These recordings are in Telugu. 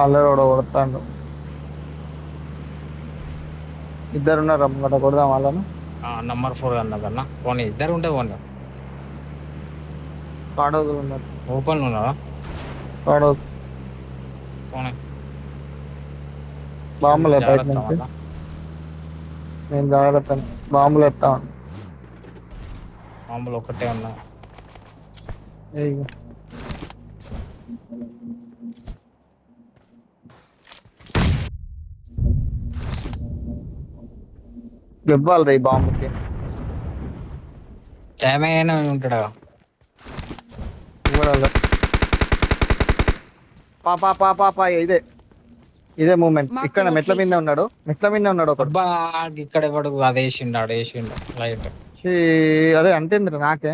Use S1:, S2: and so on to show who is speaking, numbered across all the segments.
S1: ఆల్రెడీ కూడా కొడతాడు ఇద్దరు ఉన్నారు అమ్మగట కొడదాం వాళ్ళను.
S2: నంబర్ ఫోర్ అన్న కన్నా. పోనీ ఇద్దరు ఉంటే పోనీ.
S1: స్క్వాడ్ హౌస్ ఉన్నారు.
S2: ఓపెన్ ఉన్నారా?
S1: హౌస్
S2: పోనీ.
S1: బాంబులు బయట నుంచి. నేను జాగ్రత్త బాంబులు ఎత్తా.
S2: మామూలు ఒకటే ఉన్నా.
S1: ఇవ్వాలి రే ఈ బాంబుకి.
S2: ఏమైనా ఉంటాడా?
S1: ఇవ్వడాలి పా పా పా పా పా ఇదే. ఇదే మూమెంట్. ఇక్కడ మెట్ల మీద. ఉన్నాడు. మెట్ల మీద ఉన్నాడు ఒకడు.
S2: ఇక్కడ ఎవడు? అది వేసిండు ఆడు వేసిండు. లైట్
S1: ఛీ, అదే అంటేంద్ర నాకే.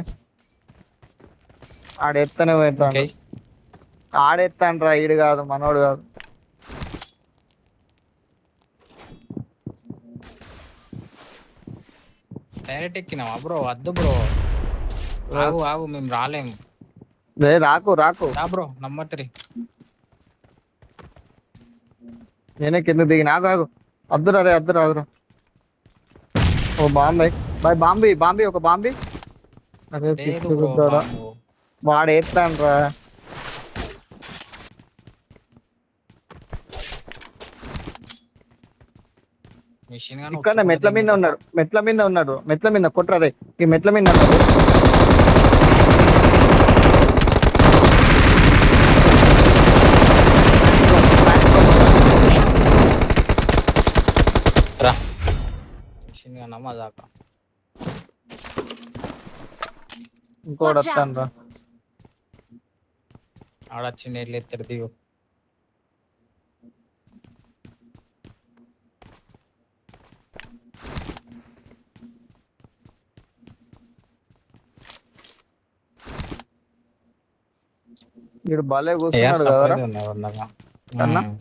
S1: ఆడెత్తనే
S2: ఓకే.
S1: ఆడెత్తాను రా ఈడు కాదు మనోడు కాదు.
S2: డైరెక్ట్ ఎక్కినావా? బ్రో వద్దు బ్రో ఆగు ఆగు మేము రాలేము.
S1: రే రాకు రాకు.
S2: రా బ్రో నంబర్ త్రీ
S1: నేనే కింద దిగి నాకు ఆగు. అద్దురా రే అద్దురా అద్దురా. ఓ బాంబే. బాయ్ బాంబీ బాంబీ ఒక బాంబీ. అరే. వాడు ఎత్తాను రా ఇక్కడ మెట్ల మీద ఉన్నాడు మెట్ల మీద ఉన్నాడు మెట్ల మీద కొట్రా రే. ఈ మెట్ల మీద ఉన్నాడు
S2: రా. మిషన్ గన్ మజాక
S1: ఇంకోటి వస్తాను రా
S2: ఆడొచ్చి నీళ్ళు ఎత్తాడు దిగు.
S1: వీడు భలే కూర్చున్నాడు కదరా
S2: ఉండగా
S1: అన్నా?
S2: ఉమ్.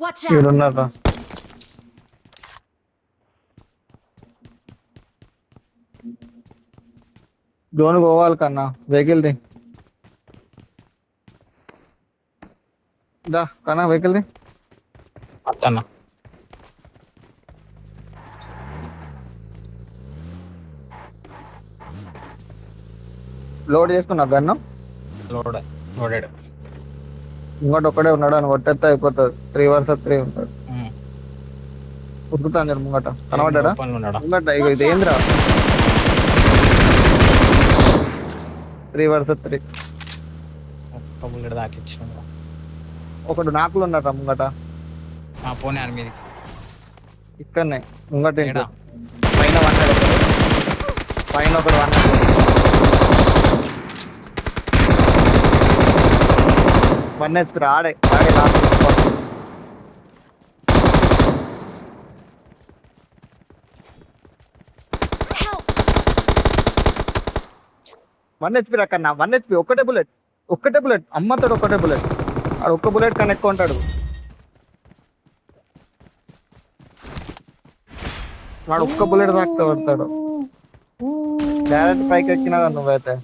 S3: Watch
S1: వీడు
S3: out!
S1: ఉన్నాడు రా జోన్ పోవాలి కన్నా వెహికల్ ది కన్నా వెహికల్ ది.
S2: అత్తన్న
S1: లోడ్ చేసుకున్నా గన్ను
S2: లోడ్ లోడెడ్.
S1: ఇంకోటి ఒక్కడే ఉన్నాడు అని కొట్టేస్తే అయిపోతుంది. త్రీ వర్స్ త్రీ ఉంటాడు. ఉరుకుతాను చూడు ముంగట. కనబడ్డా ముంగట ఇది ఏంద్రా? Three versus three.
S2: దాకిచ్చిండు.
S1: ఒకడు నాకులు ఉన్నారా ముంగట.
S2: ఆ పోనీ మీదకి.
S1: ఇక్కడనే ముంగట పైన వన్ పైన ఒకడు వన్ వన్ హెచ్ ఆడే. ఆడే లాస్ట్! వన్ హెచ్పి రకన్నా వన్ హెచ్పి ఒక్కటే బుల్లెట్ ఒక్కటే బుల్లెట్ అమ్మతాడు ఒక్కటే బుల్లెట్ ఆడు ఒక్క బుల్లెట్ కన్నా ఎక్కువ ఉంటాడు. వాడు ఒక్క బుల్లెట్ తాకుతా పడతాడు డైరెక్ట్ పైకి ఎక్కినా నువ్వైతే.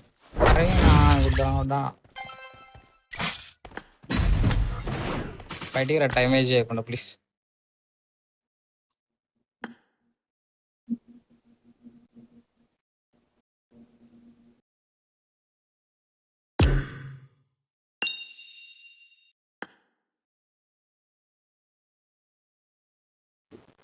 S2: బయటికి రా టైం వేస్ట్ చేయకుండా ప్లీజ్